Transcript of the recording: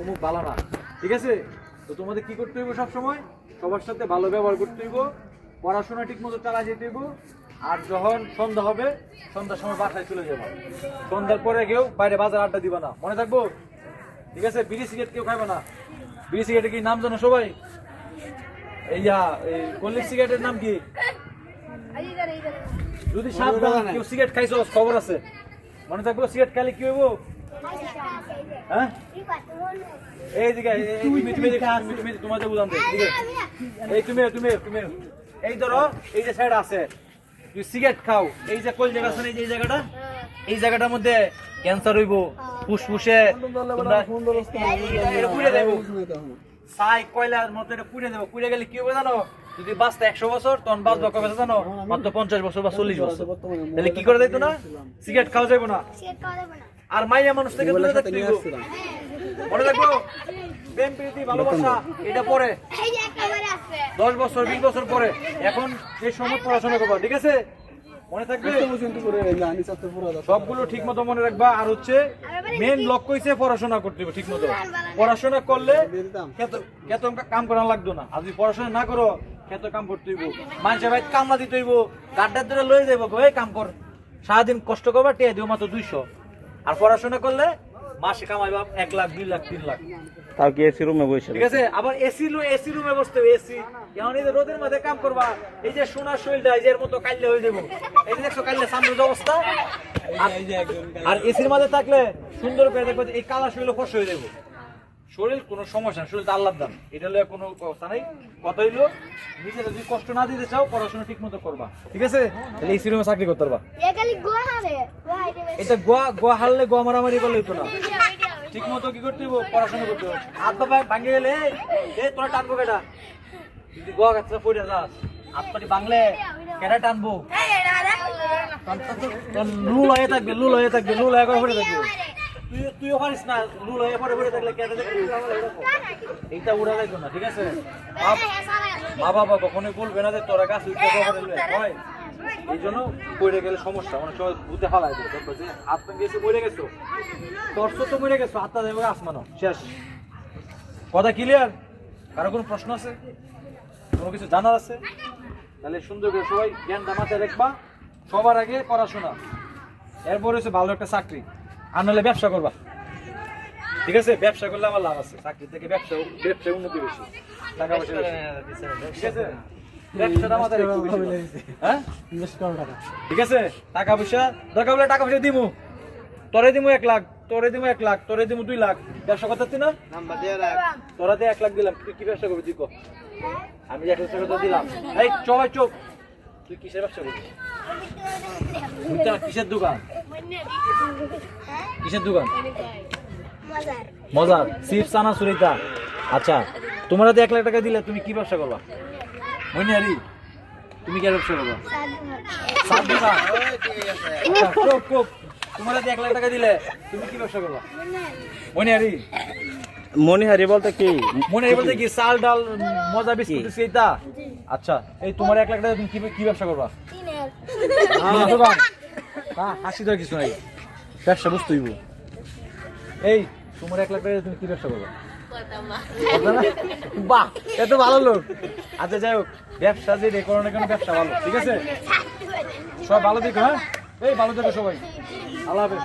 অমুক ভালো না। ঠিক আছে? তো তোমাদের কি করতে হইব সবসময়? সবার সাথে ভালো ব্যবহার করতে হইব, পড়াশোনা ঠিক মতো চালা যেতে হইব, আর যখন সন্ধ্যা হবে, সন্ধ্যার সময় বাসায় চলে যাব। সন্ধ্যার পরে কেউ বাইরে বাজার আড্ডা দিবা না। মনে থাকব? ঠিক আছে? বিড়ি সিগারেট কেউ খাইবে না। বিড়ি সিগারেটের কি নাম জানো সবাই? ইয়া এই কল্লিক সিগারেটের নাম কি? যদি সাবধান, কেউ সিগারেট খাইছো, খবর আছে। মনে থাকব, সিগারেট খাইলে কি হইব? হ্যাঁ? এই দিকে তুমি তুমি তোমাদের এই তুমি তুমি তুমি এই ধরো এই যে সাইড আছে সিগারেট খাও। এই যে জায়গা আছে এই জায়গাটা? এই জায়গাটার মধ্যে ক্যান্সার হইব ফুসফুসে তোমরা এটা পুড়ে দেবো। ছাই কয়লার মতো এটা পুড়ে দেবো। পুড়ে গেলে কি হবে জানো? যদি বাঁচতে একশো বছর তখন বাঁচবো কবে জানো? মাত্র পঞ্চাশ বছর বা চল্লিশ বছর। তাহলে কি করে দিত না? সিগারেট খাওয়া যাবে না। আর মাইয়া মানুষ থেকে দূরে থাকতে। মনে রাখব প্রেম প্রীতি ভালোবাসা এটা পরে। দশ বছর বিশ বছর পরে। এখন এই সময় পড়াশোনা করব ঠিক আছে? মনে থাকবে? সবগুলো ঠিক মতো মনে রাখবা। আর হচ্ছে মেন লক্ষ্য হইছে পড়াশোনা করতে হবে ঠিক মতো পড়াশোনা করলে খেত কাম করা লাগতো না। আর যদি পড়াশোনা না করো খেত কাম করতে হইব। মানুষের ভাই কামলা দিতে হইব। গাড্ডার ধরে লয়ে যাইব গো, এই কাম কর। সারাদিন কষ্ট করবা টিয়া দিও মাত্র দুইশো। আর পড়াশোনা করলে মাসে কামাই কামাইবা এক লাখ দুই লাখ তিন লাখ। তাও কি এসি রুমে বসে ঠিক আছে? আবার এসি লো এসি রুমে বসতে হবে এসি এখন এই যে রোদের মধ্যে কাম করবা এই যে সোনার শরীরটা এই যে এর মতো কাইলে হয়ে যাব। এই যে দেখছ কাইলে সামনের অবস্থা? আর- এসির মাঝে থাকলে সুন্দর করে দেখব এই কালা শরীর ফস হয়ে যাব। শরীর কোনো সমস্যা শরীর তো আল্লাহর দান এটা হলে কোনো কথা নাই কথা হইল নিজে যদি কষ্ট না দিতে চাও পড়াশোনা ঠিক মতো করবা ঠিক আছে তাহলে এসি রুমে চাকরি করতে পারবা এটা গোয়া গোয়া হারলে গোয়া মারামারি করলে হতো না ঠিক মতো কি করতে হইব পড়াশোনা করতে হবে হাত পা ভাঙে গেলে এ তোরা টানবো কেটা যদি গোয়া গাছটা পড়ে যাস হাত পাটি ভাঙলে কেটা টানবো লুল হয়ে থাকবে লুল হয়ে থাকবে লুল হয়ে পড়ে থাকবে তুই তুইও পারিস না লুল হয়ে পড়ে পড়ে থাকলে কেটে এইটা উড়া লাগবে না ঠিক আছে? মা বাবা কখনোই বলবে না যে তোরা গাছ উঠতে হয়? এই জন্য পড়ে গেলে সমস্যা অনেক সময় বুঝতে ফালাই দেখো যে ভেঙে গেছে পড়ে গেছো। তোর তো মরে গেছো হাতটা দেবে আসমানো শেষ। কথা ক্লিয়ার কারও কোনো প্রশ্ন আছে? কোনো কিছু জানার আছে? তাহলে সুন্দর করে সবাই জ্ঞানটা মাথায় রাখবা। সবার আগে পড়াশোনা। এরপর হচ্ছে ভালো একটা চাকরি। আর নাহলে ব্যবসা করবা। ঠিক আছে? ব্যবসা করলে আমার লাভ আছে। চাকরি থেকে ব্যবসা ব্যবসায় উন্নতি বেশি। টাকা পয়সা বেশি। ঠিক আছে। হ্যাঁ? ঠিক আছে? টাকা পয়সা দরকার হলে টাকা পয়সা দিমু। তোরে দিমু এক লাখ তোরে দিমু এক লাখ তোরে দিমু দুই লাখ। ব্যবসা করতে না? তোরা দিয়ে এক লাখ দিলাম। তুই কি ব্যবসা করবি তুই আমি এক লাখ টাকা দিলাম। এই চবাই চোখ। তুই কিসের ব্যবসা করবি? কিসের দোকান? কিসের দোকান? মজার। চিপস আনা সুরিতা। আচ্ছা তোমরা তো এক লাখ টাকা দিলে তুমি কি ব্যবসা করবা? মনিহারি তুমি কি ব্যবসা করবা? সাত দোকান আচ্ছা। তোমরা এক লাখ টাকা দিলে তুমি কি ব্যবসা করবা? মনিহারি মনিহারি বলতে কি? মনিহারি বলতে কি চাল ডাল মজা বিস্কুট সেইটা আচ্ছা এই তোমার এক লাখ টাকা তুমি কি কি ব্যবসা করবা? দোকান। হাসি তো কিছু নাই। ব্যবসা বুঝতে হইব। এই তোমার এক লাখ টাকা তুমি কি ব্যবসা করব? বাহ এত ভালো লোক। আচ্ছা যাই হোক ব্যবসা যে রে করো না কেন ব্যবসা ভালো ঠিক আছে? সব ভালো দেখো হ্যাঁ? এই ভালো দেখো সবাই। আল্লাহ হাফেজ।